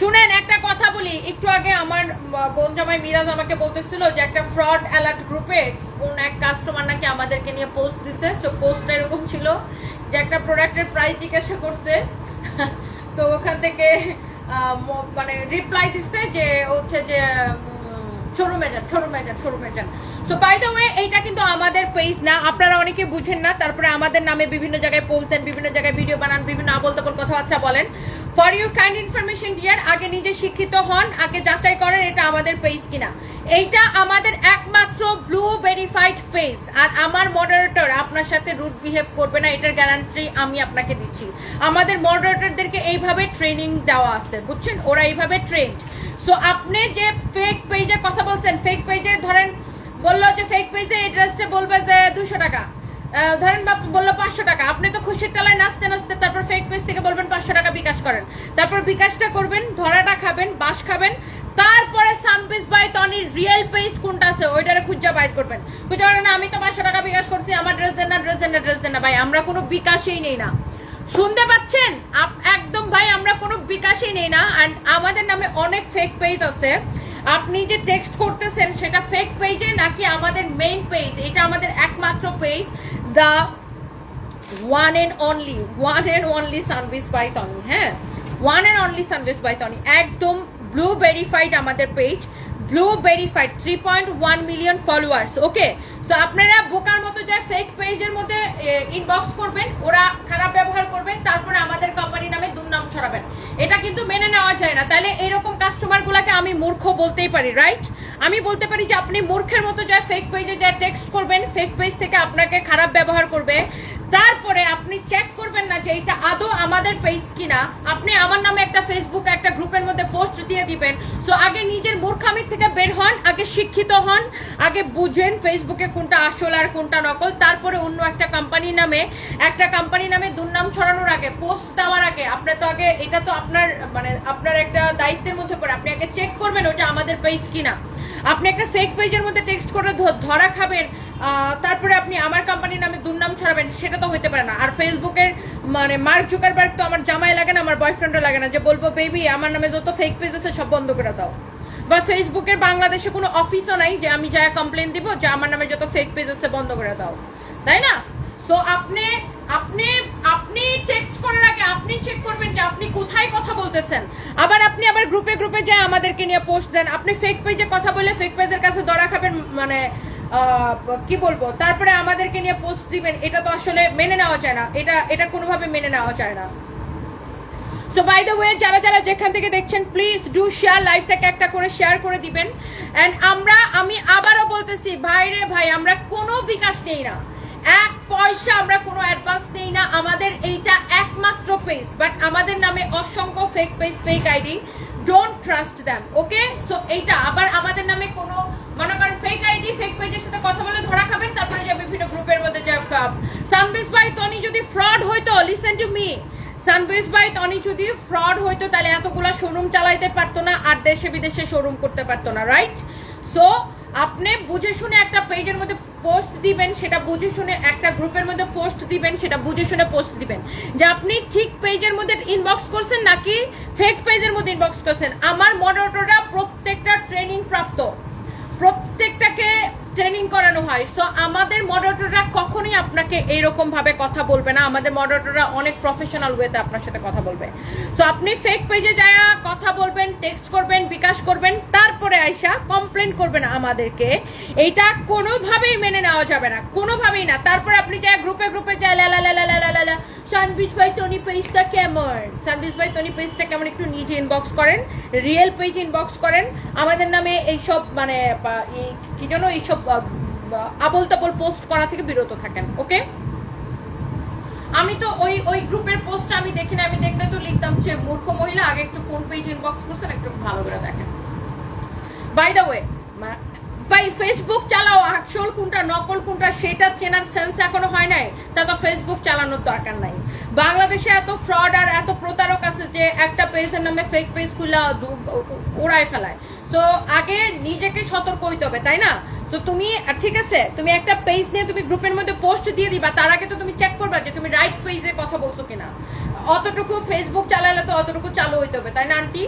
শুনেন, একটা কথা বলি। একটু আগে আমার বোন জামাই মিরাজ আমাকে বলতেছিল যে একটা ফ্রড অ্যালার্ট গ্রুপে কোন এক কাস্টমার নাকি আমাদেরকে নিয়ে পোস্ট দিছে। তো পোস্টটা এরকম ছিল যে একটা প্রোডাক্টের প্রাইস জিজ্ঞাসা করছে। তো ওখান থেকে মানে রিপ্লাই দিচ্ছে যে হচ্ছে যে শোরুমে যান শোরুমে যান শোরুমে যান সো বাই দ্য ওয়ে এইটা কিন্তু আমাদের পেজ না। আপনারা অনেকে বুঝেন না। তারপরে আমাদের নামে বিভিন্ন জায়গায় পোস্ট দেন, বিভিন্ন জায়গায় ভিডিও বানান, বিভিন্ন আবল তাবল কথাবার্তা বলেন। For your kind information dear আগে নিজে শিক্ষিত হন, আগে যাচাই করেন এটা আমাদের পেজ কিনা। এইটা আমাদের একমাত্র ব্লু ভেরিফাইড পেজ আর আমার মডারেটর আপনার সাথে রুট বিহেভ করবে না, এটার গ্যারান্টি আমি আপনাকে দিচ্ছি। আমাদের মডারেটরদেরকে এইভাবে ট্রেনিং দেওয়া আছে, বুঝছেন? ওরা এইভাবে ট্রেন্ড সো আপনি যে ফেক পেজে কথা বলছেন ফেক পেজে ধরেন বলল যে ফেক পেজে এই বলবে যে দুশো টাকা। ধরেন বা বলল পাঁচশো টাকা। আপনি তো খুশির তলায় নাচতে নাচতে তারপর ফেক পেজ থেকে বলবেন পাঁচশো টাকা বিকাশ করেন। তারপর বিকাশটা করবেন, ধরাটা খাবেন বাস খাবেন। তারপরে সানপিস বাই তনির রিয়েল পেজ কোনটা আছে, ওইটারে খুঁজা বাইর করবেন। খুঁজা না, আমি তো পাঁচশো টাকা বিকাশ করছি, আমার ড্রেস দেন না ড্রেস দেন না ড্রেস দেন না, ভাই, আমরা কোনো বিকাশই নেই না। শুনতে পাচ্ছেন? একদম ভাই, আমরা কোনো বিকাশই নেই না। অ্যান্ড আমাদের নামে অনেক ফেক পেজ আছে। আপনি যে টেক্সট করতেছেন, সেটা ফেক পেজে নাকি আমাদের মেইন পেজ এটা আমাদের একমাত্র page the one and only one and only service by Tony হ্যাঁ? One and only service by Tony একদম ব্লু ভেরিফাইড আমাদের page blue verified three point one million followers okay so আপনারা বোকার মতো যা ফেক পেজের মধ্যে ইনবক্স করবেন, ওরা খারাপ ব্যবহার করবেন, তারপরে আমাদের কোম্পানি নামে দুর্নাম ছড়াবেন। এটা কিন্তু মেনে নেওয়া যায় না। তাহলে এরকম কাস্টমার গুলাকে আমি মূর্খ বলতেই পারি রাইট আমি বলতে পারি যে আপনি মূর্খের মতো যা ফেক পেজে যা টেক্সট করবেন ফেক পেজ থেকে আপনাকে খারাপ ব্যবহার করবে। তারপরে আপনি চেক করবেন না যে এটা আদৌ আমাদের পেজ কিনা। আপনি আমার নামে একটা ফেসবুক একটা গ্রুপের মধ্যে পোস্ট দিয়ে দিবেন। সো আগে নিজের মূর্খামির থেকে বের হন, আগে শিক্ষিত হন, আগে বুঝেন ফেসবুকে কোনটা আসল আর কোনটা নকল। তারপরে অন্য একটা কোম্পানি নামে, একটা কোম্পানি নামে দুর্নাম ছড়ানোর আগে পোস্ট দেওয়ার আগে, আপনি তো আগে, এটা তো আপনার মানে আপনার একটা দায়িত্বের মধ্যে পড়ে। আপনি আগে চেক করবেন ওটা আমাদের পেজ কিনা। আপনি একটা ফেক পেজের মধ্যে টেক্সট করে ধরা খাবেন তারপরে আপনি আমার কোম্পানির নামে দুর্নাম ছড়াবেন, সেটা তো হইতে পারে না। আর ফেসবুকের মানে মার্ক জুকারবার্গ তো আমার জামাই লাগে না, আমার বয়ফ্রেন্ডও লাগে না, যে বলব বেবি আমার নামে যত ফেক পেজ আছে, সব বন্ধ করে দাও। বা ফেসবুকের বাংলাদেশে কোনো অফিসও নাই, যে আমি যা কমপ্লেন দিব, যে আমার নামে যত ফেক পেজ আছে, বন্ধ করে দাও। তাই না? সো আপনি টেক্সট করার আগে আপনি চেক করবেন যে আপনি কোথায় কথা বলতেছেন আবার আপনি আবার গ্রুপে গ্রুপে যে আমাদেরকে নিয়ে পোস্ট দেন। আপনি ফেক পেজে কথা বলে ফেক পেজের কাছে ধরা খাবেন মানে কি বলব? তারপরে আমাদেরকে নিয়ে পোস্ট দিবেন। এটা তো আসলে মেনে নেওয়া যায় না। এটা এটা কোনোভাবে মেনে নেওয়া যায় না। সো বাই দ্য ওয়ে যারা যারা যেখান থেকে দেখছেন প্লিজ ডু শেয়ার লাইফটাকে একটা করে শেয়ার করে দিবেন। এন্ড আমরা, আমি আবারও বলতেছি, ভাই রে ভাই, আমরা কোনো বিকাশ নেই না। এক পয়সা আমরা কোনো অ্যাডভান্স নেই না। আমাদের এইটা একমাত্র পেজ বাট আমাদের নামে অসংখ্য fake page fake ID don't trust them okay so এইটা আবার আমাদের নামে কোনো, মনে করেন ফেক আইডি ফেক পেজের সাথে কথা বলে ধরা খাবেন, তারপরে যে বিভিন্ন গ্রুপের মধ্যে যে সানবিস বাই টনি যদি ফ্রড হইতো লিসেন টু মি সানবিস বাই টনি যদি ফ্রড হইতো, তাহলে এতগুলা শোরুম চালাইতে পারতো না, আর দেশে বিদেশে শোরুম করতে পারতো না রাইট সো আপনি বুঝে শুনে একটা পেজের মধ্যে পোস্ট দিবেন, সেটা বুঝে শুনে একটা গ্রুপের মধ্যে পোস্ট দিবেন, সেটা বুঝে শুনে পোস্ট দিবেন। যে আপনি ঠিক পেজের মধ্যে ইনবক্স করছেন নাকি ফেক পেজের মধ্যে ইনবক্স করছেন? আমার মডারেটররা ট্রেনিং করানো হয়। সো আমাদের মডারেটররা কখনোই আপনাকে এইরকম ভাবে কথা বলবে না। আমাদের মডারেটররা অনেক প্রফেশনাল ওয়েতে আপনার সাথে কথা বলবে। সো আপনি ফেক পেজে যায় কথা বলবেন টেক্সট করবেন, বিকাশ করবেন, তারপরে আয়সা কমপ্লেন করবেন আমাদেরকে। এটা কোনোভাবেই মেনে নেওয়া যাবে না। কোনোভাবেই না। তারপরে আপনি যায় গ্রুপে গ্রুপে যায় লালা লালা লালা লালা সানবিজ ভাই টনি পেজটা কেমন? সানবিজ ভাই টনি পেজটা কেমন? একটু নিজে ইনবক্স করেন। রিয়েল পেজ ইনবক্স করেন। আমাদের নামে এইসব মানে কি যেন এইসব আবল তাবল পোস্ট করা থেকে বিরত থাকেন ওকে আমি তো ওই ওই গ্রুপের পোস্ট আমি দেখি না, আমি দেখলে তো লিখতাম যে মূর্খ মহিলা, আগে একটু কোন পেজ ইনবক্স করছেন, একটু ভালো করে দেখেন। বাই দ্য ওয়ে ভাই ফেসবুক চালাও, আসল কোনটা, নকল কোনটা, সেটা চেনার সেন্স এখনও হয় নাই, তা তো ফেসবুক চালানোর দরকার নাই। বাংলাদেশে এত ফ্রড আর এত প্রতারক আছে যে একটা পেজের নামে ফেক পেজ খুলে ওড়ায় ফেলায়। তো আগে নিজেকে সতর্ক হইতে হবে, তাই না? তো তুমি ঠিক আছে, তুমি একটা পেজ নিয়ে তুমি গ্রুপের মধ্যে পোস্ট দিয়ে দিবা, তার আগে তো তুমি চেক করবা যে তুমি রাইট পেজে কথা বলছো কিনা। অতটুকু ফেসবুক চালালে তো অতটুকু চালু হইতে হবে, তাই না, আন্টি?